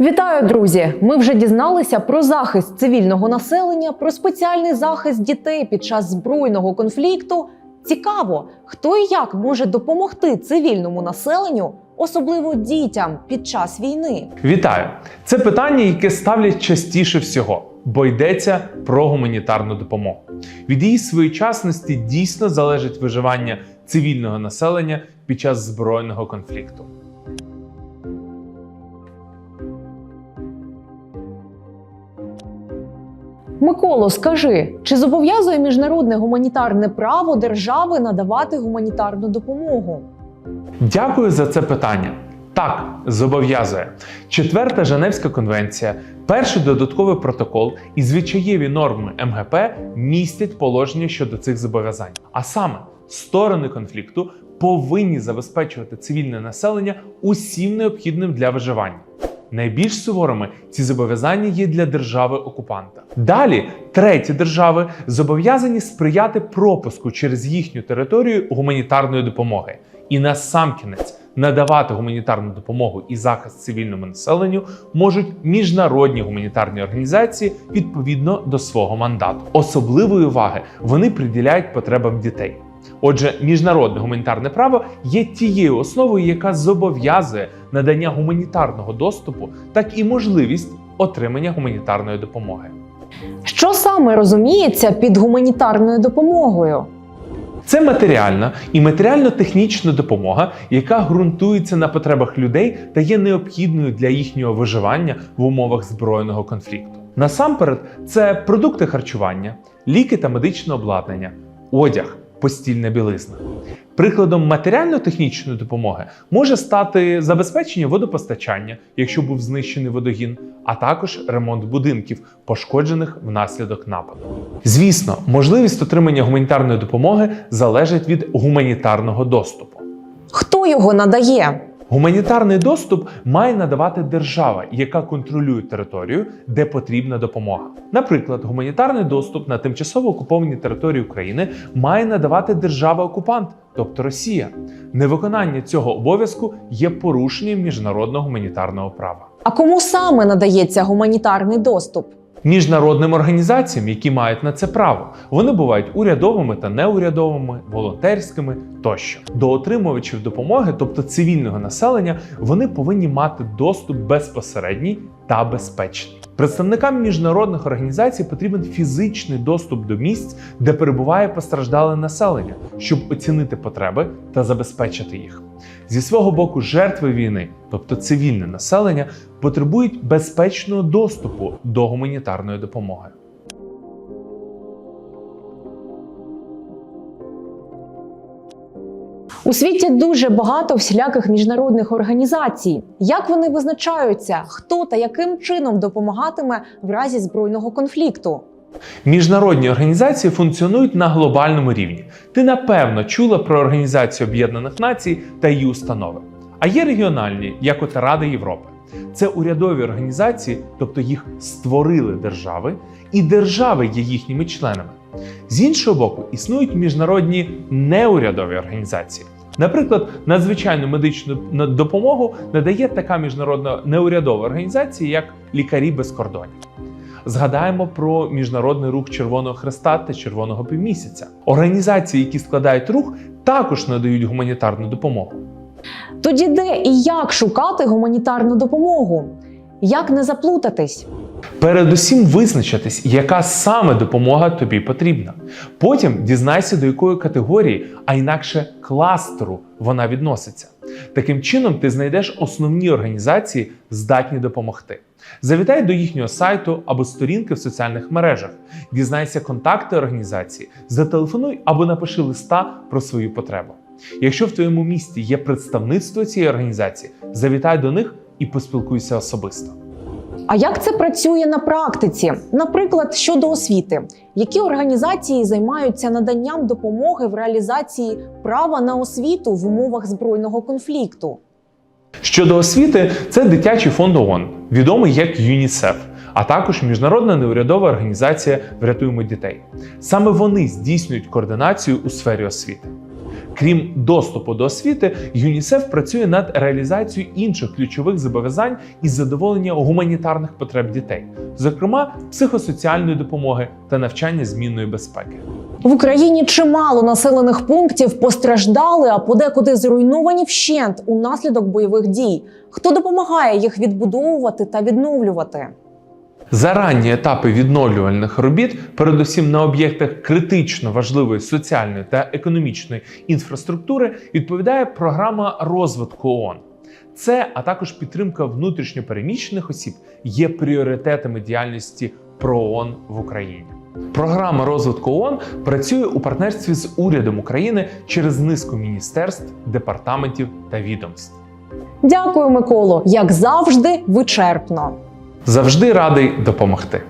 Вітаю, друзі! Ми вже дізналися про захист цивільного населення, про спеціальний захист дітей під час збройного конфлікту. Цікаво, хто і як може допомогти цивільному населенню, особливо дітям під час війни. Вітаю! Це питання, яке ставлять частіше всього, бо йдеться про гуманітарну допомогу. Від її своєчасності дійсно залежить виживання цивільного населення під час збройного конфлікту. Миколо, скажи, чи зобов'язує міжнародне гуманітарне право держави надавати гуманітарну допомогу? Дякую за це питання. Так, зобов'язує. Четверта Женевська конвенція, перший додатковий протокол і звичаєві норми МГП містять положення щодо цих зобов'язань. А саме, сторони конфлікту повинні забезпечувати цивільне населення усім необхідним для виживання. Найбільш суворими ці зобов'язання є для держави-окупанта. Далі треті держави зобов'язані сприяти пропуску через їхню територію гуманітарної допомоги. І насамкінець надавати гуманітарну допомогу і захист цивільному населенню можуть міжнародні гуманітарні організації відповідно до свого мандату. Особливої уваги вони приділяють потребам дітей. Отже, міжнародне гуманітарне право є тією основою, яка зобов'язує надання гуманітарного доступу, так і можливість отримання гуманітарної допомоги. Що саме розуміється під гуманітарною допомогою? Це матеріальна і матеріально-технічна допомога, яка ґрунтується на потребах людей та є необхідною для їхнього виживання в умовах збройного конфлікту. Насамперед, це продукти харчування, ліки та медичне обладнання, одяг, постільна білизна. Прикладом матеріально-технічної допомоги може стати забезпечення водопостачання, якщо був знищений водогін, а також ремонт будинків, пошкоджених внаслідок нападу. Звісно, можливість отримання гуманітарної допомоги залежить від гуманітарного доступу. Хто його надає? Гуманітарний доступ має надавати держава, яка контролює територію, де потрібна допомога. Наприклад, гуманітарний доступ на тимчасово окуповані території України має надавати держава-окупант, тобто Росія. Невиконання цього обов'язку є порушенням міжнародного гуманітарного права. А кому саме надається гуманітарний доступ? Міжнародним організаціям, які мають на це право, вони бувають урядовими та неурядовими, волонтерськими тощо. До отримувачів допомоги, тобто цивільного населення, вони повинні мати доступ безпосередній та безпечний. Представникам міжнародних організацій потрібен фізичний доступ до місць, де перебуває постраждале населення, щоб оцінити потреби та забезпечити їх. Зі свого боку, жертви війни, тобто цивільне населення, потребують безпечного доступу до гуманітарної допомоги. У світі дуже багато всіляких міжнародних організацій. Як вони визначаються, хто та яким чином допомагатиме в разі збройного конфлікту? Міжнародні організації функціонують на глобальному рівні. Ти напевно чула про Організацію Об'єднаних Націй та її установи. А є регіональні, як от Рада Європи. Це урядові організації, тобто їх створили держави, і держави є їхніми членами. З іншого боку, існують міжнародні неурядові організації. Наприклад, надзвичайну медичну допомогу надає така міжнародна неурядова організація, як Лікарі без кордонів. Згадаємо про міжнародний рух Червоного Хреста та Червоного півмісяця. Організації, які складають рух, також надають гуманітарну допомогу. Тоді де і як шукати гуманітарну допомогу? Як не заплутатись? Передусім визначитись, яка саме допомога тобі потрібна. Потім дізнайся, до якої категорії, а інакше кластеру вона відноситься. Таким чином, ти знайдеш основні організації, здатні допомогти. Завітай до їхнього сайту або сторінки в соціальних мережах, дізнайся контакти організації, зателефонуй або напиши листа про свою потребу. Якщо в твоєму місті є представництво цієї організації, завітай до них і поспілкуйся особисто. А як це працює на практиці? Наприклад, щодо освіти, які організації займаються наданням допомоги в реалізації права на освіту в умовах збройного конфлікту? Щодо освіти, це дитячий фонд ООН, відомий як ЮНІСЕФ, а також міжнародна неурядова організація Врятуємо дітей. Саме вони здійснюють координацію у сфері освіти. Крім доступу до освіти, ЮНІСЕФ працює над реалізацією інших ключових зобов'язань із задоволення гуманітарних потреб дітей, зокрема психосоціальної допомоги та навчання змінної безпеки. В Україні чимало населених пунктів постраждали, а подекуди зруйновані вщент унаслідок бойових дій. Хто допомагає їх відбудовувати та відновлювати? За ранні етапи відновлювальних робіт, передусім на об'єктах критично важливої соціальної та економічної інфраструктури, відповідає програма розвитку ООН. Це, а також підтримка внутрішньопереміщених осіб, є пріоритетами діяльності ПРООН в Україні. Програма розвитку ООН працює у партнерстві з урядом України через низку міністерств, департаментів та відомств. Дякую, Миколо. Як завжди, вичерпно. Завжди радий допомогти.